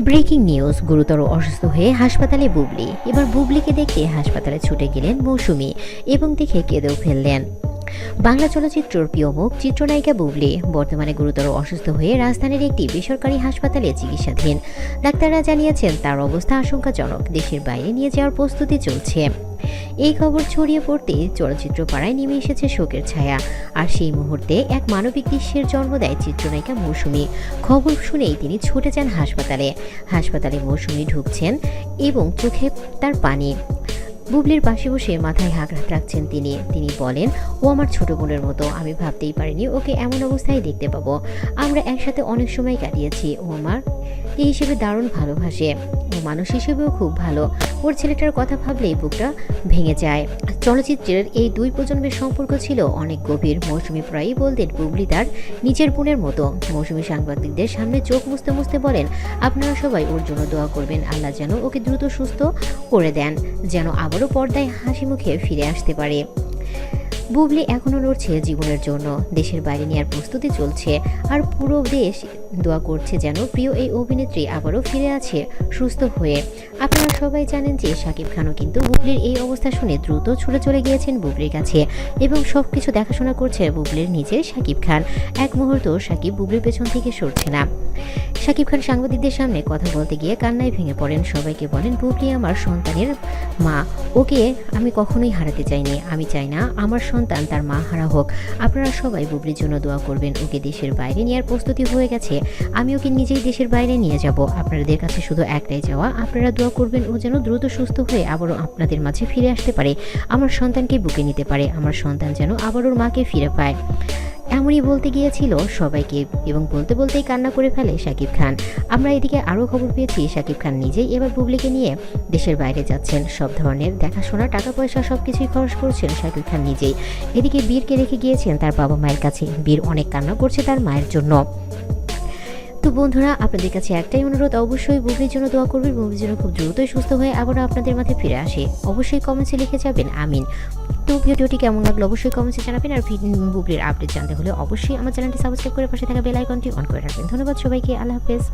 Breaking news, গুরুতর অসুস্থ হয়ে হাসপাতালে বুবলি। এবার বুবলিকে দেখতে হাসপাতালে ছুটে গেলেন মৌসুমি এবং দেখে কেঁদেও ফেললেন। বাংলা চলচ্চিত্রর প্রিয় মুখ চিত্রনায়িকা বুবলি বর্তমানে গুরুতর অসুস্থ হয়ে রাজধানীর একটি বেসরকারি হাসপাতালে চিকিৎসাধীন। ডাক্তাররা জানিয়েছেন, তার অবস্থা আশঙ্কাজনক। দেশের বাইরে নিয়ে যাওয়ার প্রস্তুতি চলছে। এই খবর ছড়িয়ে পড়তে চলচ্চিত্র পাড়ায় নেমে এসেছে শোকের ছায়া। আর সেই মুহূর্তে এক মানবিক দৃশ্যের জন্ম দেয় চিত্রনায়িকা মৌসুমী। খবর শুনেই তিনি ছুটে যান হাসপাতালে। হাসপাতালে মৌসুমী ঢুকছেন এবং চোখে তার পানি। বুবলির পাশে বসে মাথায় হাত রাখছেন তিনি। তিনি বলেন, ও আমার ছোট বোনের মতো, আমি ভাবতেই পারিনি ওকে এমন অবস্থায় দেখতে পাবো। আমরা একসাথে অনেক সময় কাটিয়েছি। ও আমার এই হিসেবে দারুণ ভালোবাসে ও মানুষ হিসেবেও খুব ভালো। ওর ছেলেটার কথা ভাবলেই বুকটা ভেঙে যায়। চলচ্চিত্রের এই দুই প্রজন্মের সম্পর্ক ছিল অনেক গভীর। মৌসুমি প্রায়ই বলতেন বুবলি তার নিজের বোনের মতো। মৌসুমি সাংবাদিকদের সামনে চোখ মুছতে মুছতে বলেন, আপনারা সবাই ওর জন্য দোয়া করবেন। আল্লাহ যেন ওকে দ্রুত সুস্থ করে দেন, যেন আবারও পর্দায় হাসি মুখে ফিরে আসতে পারে। বুবলি এখনও লড়ছে জীবনের জন্য। দেশের বাইরে নেওয়ার প্রস্তুতি চলছে, আর পুরো দেশ দোয়া করছে যেন প্রিয় এই অভিনেত্রী আবারও ফিরে আছে সুস্থ হয়ে। আপনারা সবাই জানেন যে শাকিব খানও কিন্তু বুবলির এই অবস্থা শুনে দ্রুত ছুটে চলে গিয়েছেন বুবলির কাছে এবং সব কিছু দেখাশোনা করছে বুবলির নিজের শাকিব খান। এক মুহূর্ত শাকিব বুবলির পেছন থেকে সরছে না। শাকিব খান সাংবাদিকদের সামনে কথা বলতে গিয়ে কান্নায় ভেঙে পড়েন। সবাইকে বলেন, বুবলি আমার সন্তানের মা। ওকে আমি কখনোই হারাতে চাইনি। আমি চাই না আমার সন্তান তার মা হারা হোক। আপনারা সবাই বুবলির জন্য দোয়া করবেন, ওকে দেশের বাইরে নেওয়ার প্রস্তুতি হয়ে গেছে। আমি ওকে নিজেই দেশের বাইরে নিয়ে যাব। আপনাদের কাছে শুধু একটাই যাওয়া আপনারা দোয়া করবেন ও যেন দ্রুত সুস্থ হয়ে আবারও আপনাদের মাঝে ফিরে আসতে পারে। আমার সন্তানকে বুকে নিতে পারে, আমার সন্তান যেন আবার ওর মাকে ফিরে পায়। এমনই বলতে গিয়েছিল সবাইকে এবং বলতে বলতেই কান্না করে ফেলে শাকিব খান। আমরা এদিকে আরও খবর পেয়েছি শাকিব খান নিজেই এবার বুবলিকে নিয়ে দেশের বাইরে যাচ্ছেন। সব ধরনের দেখাশোনা টাকা পয়সা সব কিছুই খরচ করছেন শাকিব খান নিজেই। এদিকে বীরকে রেখে গিয়েছেন তার বাবা মায়ের কাছে। বীর অনেক কান্না করছে তার মায়ের জন্য। তো বন্ধুরা, আপনাদের কাছে একটাই অনুরোধ, অবশ্যই বুবলির জন্য দোয়া করবেন। বুবলির জন্য খুব দ্রুতই সুস্থ হয়ে আবারও আপনাদের মাঝে ফিরে আসে। অবশ্যই কমেন্টসে লিখে যাবেন, আমিন। তো ভিডিওটি কেমন লাগল অবশ্যই কমেন্টসে জানাবেন, আর বুবলির আপডেট জানতে হলে অবশ্যই আমার চ্যানেলটি সাবস্ক্রাইব করে পাশে থাকা বেল আইকনটি অন করে রাখবেন। ধন্যবাদ সবাইকে, আল্লাহ হাফেজ।